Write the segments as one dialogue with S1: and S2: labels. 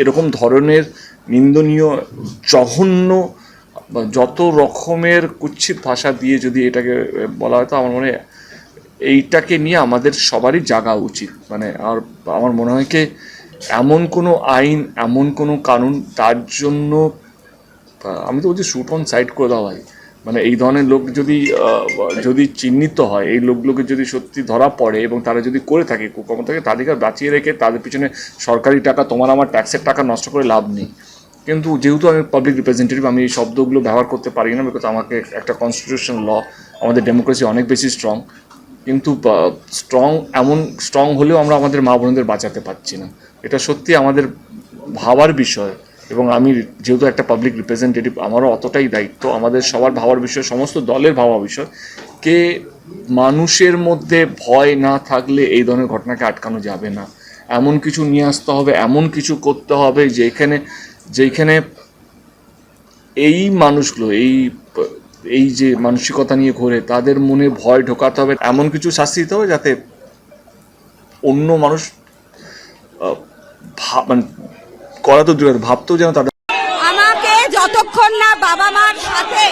S1: এরকম ধরনের নিন্দনীয়, জঘন্য যত রকমের কুচ্ছিত ভাষা দিয়ে যদি এটাকে বলা হয়, তো আমার মনে হয় এইটাকে নিয়ে আমাদের সবারই জাগা উচিত। মানে আর আমার মনে হয় কি, এমন কোনো আইন, এমন কোনো কানুন তার জন্য আমি তো বলছি শুট অন সাইড করে দেওয়া হয় মানে এই ধরনের লোক যদি যদি চিহ্নিত হয়, এই লোকগুলোকে যদি সত্যি ধরা পড়ে এবং তারা যদি করে থাকে কুকর্মতাকে তাদেরকে বাঁচিয়ে রেখে তাদের পিছনে সরকারি টাকা, তোমার আমার ট্যাক্সের টাকা নষ্ট করে লাভ নেই। কিন্তু যেহেতু আমি পাবলিক রিপ্রেজেন্টেটিভ আমি এই শব্দগুলো ব্যবহার করতে পারি না বিকজ আমাকে একটা কনস্টিটিউশন ল আমাদের ডেমোক্রেসি অনেক বেশি স্ট্রং কিন্তু স্ট্রং এমন স্ট্রং হলেও আমরা আমাদের মা বোনদের বাঁচাতে পারছি না। এটা সত্যি আমাদের ভাবার বিষয়। এবং আমি যেহেতু একটা পাবলিক রিপ্রেজেন্টেটিভ আমারও অতটাই দায়িত্ব। আমাদের সবার ভাবার বিষয়, সমস্ত দলের ভাবা বিষয়। কে মানুষের মধ্যে ভয় না থাকলে এই ধরনের ঘটনাকে আটকানো যাবে না। এমন কিছু নিয়ে আসতে হবে, এমন কিছু করতে হবে যেখানে যেখানে এই মানুষগুলো, এই এই যে মানসিকতা নিয়ে ঘোরে, তাদের মনে ভয় ঢোকাতে হবে, এমন কিছু শাস্তি দিতে হবে যাতে অন্য মানুষ মানে করা তো দূরের ভাবতেও যেন তাদের
S2: আমাকে যতক্ষণ না বাবা মার সাথে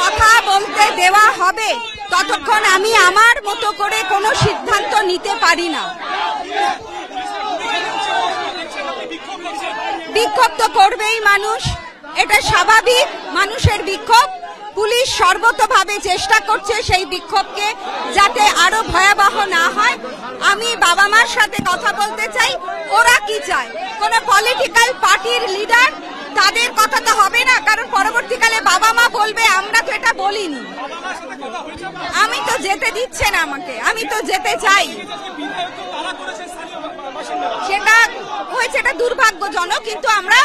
S2: কথা বলতে দেওয়া হবে, ততক্ষণ আমি আমার মতো করে কোনো সিদ্ধান্ত নিতে পারি না। বিক্ষোভ তো করবেই মানুষ, এটা স্বাভাবিক, মানুষের বিক্ষোভ। পুলিশ সর্বতভাবে চেষ্টা করছে সেই বিক্ষোভকে যাতে আরও ভয়াবহ না হয়। আমি বাবা মার সাথে কথা বলতে চাই। ওরা কি চায়? কোন পলিটিক্যাল পার্টির লিডার তাদের কথা তো হবে না, কারণ পরবর্তীকালে বাবা মা বলবে, আমরা তো এটা বলিনি। আমি তো যেতে দিচ্ছে না আমাকে, আমি তো যেতে চাই। সেটা দুর্ভাগ্যজনক, কিন্তু আমরা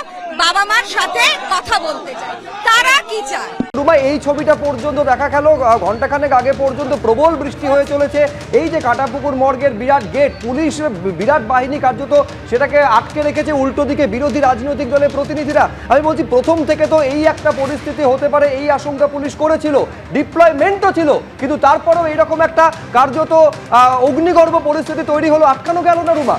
S2: বাবা মার সাথে কথা বলতে চাই। তারা কি চায়?
S3: রুমা এই ছবিটা পর্যন্ত দেখা গেল ঘন্টাখানেক আগে পর্যন্ত প্রবল বৃষ্টি হয়ে চলেছে। এই যে কাটাপুকুর মর্গের বিরাট গেট, পুলিশ বিরাট বাহিনী কার্যত সেটাকে আটকে রেখেছে উল্টো দিকে বিরোধী রাজনৈতিক দলের প্রতিনিধিরা। আমি বলছি, প্রথম থেকে তো এই একটা পরিস্থিতি হতে পারে, এই আশঙ্কা পুলিশ করেছিল। ডিপ্লয়মেন্টও ছিল, কিন্তু তারপরেও এরকম একটা কার্যত অগ্নিগর্ভ পরিস্থিতি তৈরি হলো। আটকানো গেল না রুমা?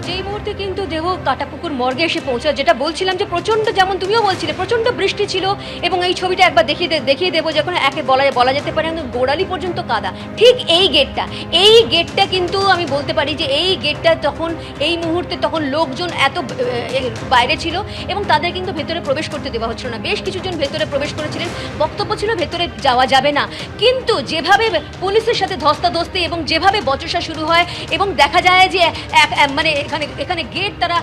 S4: যেই মুহূর্তে কিন্তু দেহ কাটাপুকুর মর্গে এসে পৌঁছা যেটা বলছিলাম যে প্রচণ্ড যেমন তুমিও বলছিলে, প্রচণ্ড বৃষ্টি ছিল এবং এই ছবিটা একবার দেখিয়ে দেখিয়ে দেবো যখন একে বলা বলা যেতে পারে একদম গোড়ালি পর্যন্ত কাদা। ঠিক এই গেটটা এই গেটটা কিন্তু আমি বলতে পারি যে এই গেটটা তখন, এই মুহূর্তে তখন লোকজন এত বাইরে ছিল এবং তাদের কিন্তু ভেতরে প্রবেশ করতে দেওয়া হচ্ছিল না। বেশ কিছুজন ভেতরে প্রবেশ করেছিলেন, বক্তব্য ছিল ভেতরে যাওয়া যাবে না। কিন্তু যেভাবে পুলিশের সাথে ধস্তাধস্তি এবং যেভাবে বচসা শুরু হয় এবং দেখা যায় যে এক- মানে এখানে এখানে গেট তারা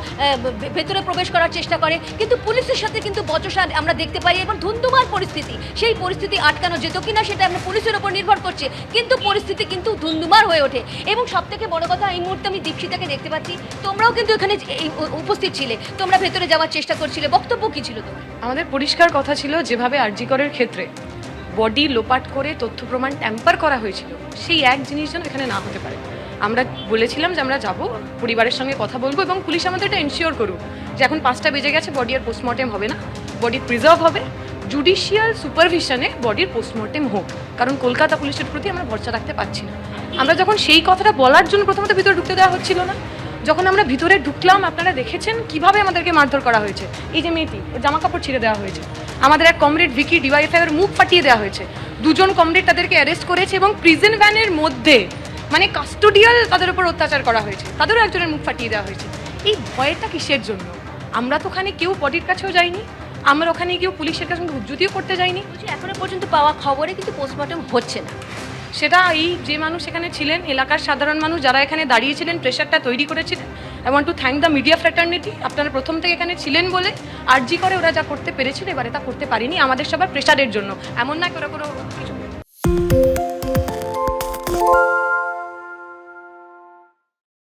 S4: ভেতরে প্রবেশ করার চেষ্টা করে। কিন্তু পুলিশের সাথে কিন্তু বচসা আমরা দেখতে পাই এবং ধুন্ধুমার পরিস্থিতি। সেই পরিস্থিতি আটকানো যেত কিনা সেটা আমরা পুলিশের ওপর নির্ভর করছে। কিন্তু পরিস্থিতি কিন্তু ধুন্ধুমার হয়ে ওঠে। এবং সব থেকে বড় কথা, এই মুহূর্তে আমি দীক্ষিতাকে দেখতে পাচ্ছি। তোমরাও কিন্তু এখানে উপস্থিত ছিলে। তোমরা ভেতরে যাওয়ার চেষ্টা করছিলে। বক্তব্য কি ছিল তোমার?
S5: আমাদের পরিষ্কার কথা ছিল যেভাবে আরজিকরের ক্ষেত্রে বডি লোপাট করে তথ্য প্রমাণ ট্যাম্পার করা হয়েছিল। সেই এক জিনিস যেন এখানে না হতে পারে। আমরা বলেছিলাম যে আমরা যাব, পরিবারের সঙ্গে কথা বলব এবং পুলিশ আমাদের এটা এনশিওর করুক যে এখন পাঁচটা বেজে গেছে বডি আর পোস্টমর্টেম হবে না। বডি প্রিজার্ভ হবে। জুডিশিয়াল সুপারভিশনে বডির পোস্টমর্টেম হোক। কারণ কলকাতা পুলিশের প্রতি আমরা ভরসা রাখতে পারছি না। আমরা যখন সেই কথাটা বলার জন্য প্রথমত ভিতরে ঢুকতে দেওয়া হচ্ছিল না। যখন আমরা ভিতরে ঢুকলাম, আপনারা দেখেছেন কীভাবে আমাদেরকে মারধর করা হয়েছে। এই যে মেয়েটি ওর জামা কাপড় ছিঁড়ে দেওয়া হয়েছে। আমাদের এক কমরেড ভিকি ডিওয়াইফাই এর মুখ ফাটিয়ে দেওয়া হয়েছে। দুজন কমরেড তাদেরকে অ্যারেস্ট করেছে এবং প্রিজন ভ্যানের মধ্যে মানে কাস্টোডিয়াল তাদের উপর অত্যাচার করা হয়েছে তাদেরও একজনের মুখ ফাটিয়ে দেওয়া হয়েছে। এই ভয়টা কিসের জন্য? আমরা তো ওখানে কেউ বডির কাছেও যাইনি আমরা ওখানে গিয়েও পুলিশের কাছে হুজ্জুতিও করতে যাইনি।
S4: এখনও পর্যন্ত পাওয়া খবরে কিন্তু পোস্টমর্টম হচ্ছে না।
S5: সেটা এই যে মানুষ এখানে ছিলেন এলাকার সাধারণ মানুষ যারা এখানে দাঁড়িয়েছিলেন প্রেশারটা তৈরি করেছিলেন I want to thank the media fraternity আপনারা প্রথম থেকে এখানে ছিলেন বলে আরজি করে ওরা যা করতে পেরেছিল এবারে তা করতে পারেনি আমাদের সবার প্রেশারের জন্য। এমন না কি ওরা কোনো কিছু